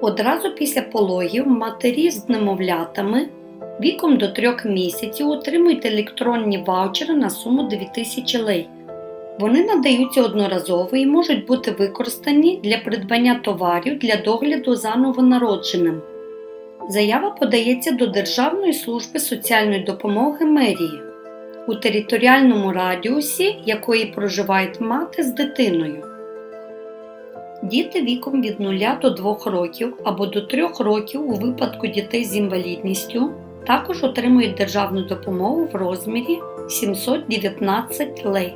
Одразу після пологів матері з немовлятами віком до 3 місяців отримують електронні ваучери на суму 2000 лей. Вони надаються одноразово і можуть бути використані для придбання товарів для догляду за новонародженим. Заява подається до Державної служби соціальної допомоги мерії у територіальному радіусі, якої проживають мати з дитиною. Діти віком від 0 до 2 років або до 3 років у випадку дітей з інвалідністю також отримують державну допомогу в розмірі 719 лей.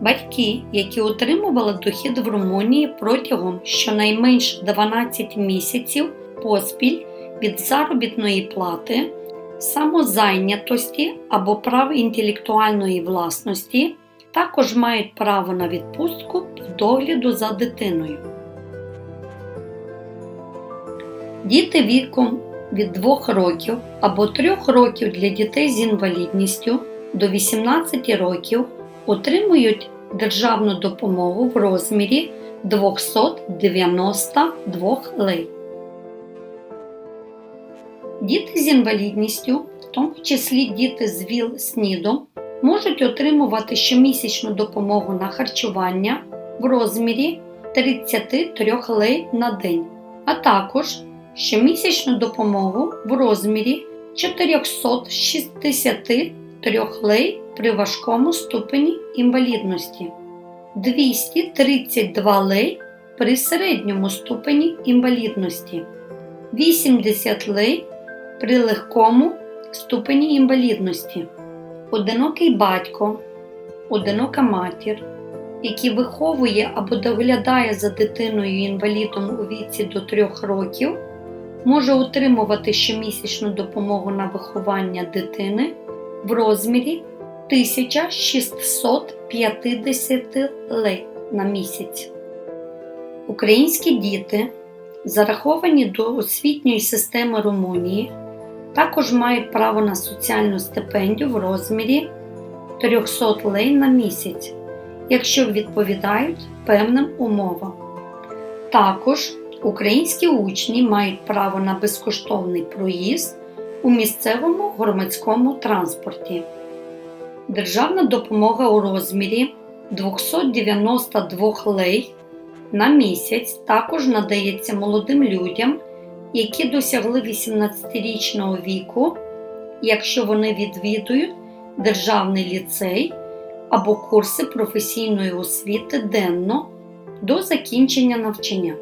Батьки, які отримували дохід в Румунії протягом щонайменш 12 місяців поспіль від заробітної плати, самозайнятості або прав інтелектуальної власності, також мають право на відпустку догляду за дитиною. Діти віком від 2 років або 3 років для дітей з інвалідністю до 18 років отримують державну допомогу в розмірі 292 лей. Діти з інвалідністю, в тому числі діти з ВІЛ СНІДом, можуть отримувати щомісячну допомогу на харчування в розмірі 33 лей на день, а також щомісячну допомогу в розмірі 463 лей при важкому ступені інвалідності, 232 лей при середньому ступені інвалідності, 80 лей при легкому ступені інвалідності, одинокий батько, одинока матір, який виховує або доглядає за дитиною інвалідом у віці до 3 років, може отримувати щомісячну допомогу на виховання дитини в розмірі 1650 лей на місяць. Українські діти, зараховані до освітньої системи Румунії, також мають право на соціальну стипендію в розмірі 300 лей на місяць, якщо відповідають певним умовам. Також українські учні мають право на безкоштовний проїзд у місцевому громадському транспорті. Державна допомога у розмірі 292 лей на місяць також надається молодим людям, які досягли 18-річного віку, якщо вони відвідують державний ліцей або курси професійної освіти денно до закінчення навчання.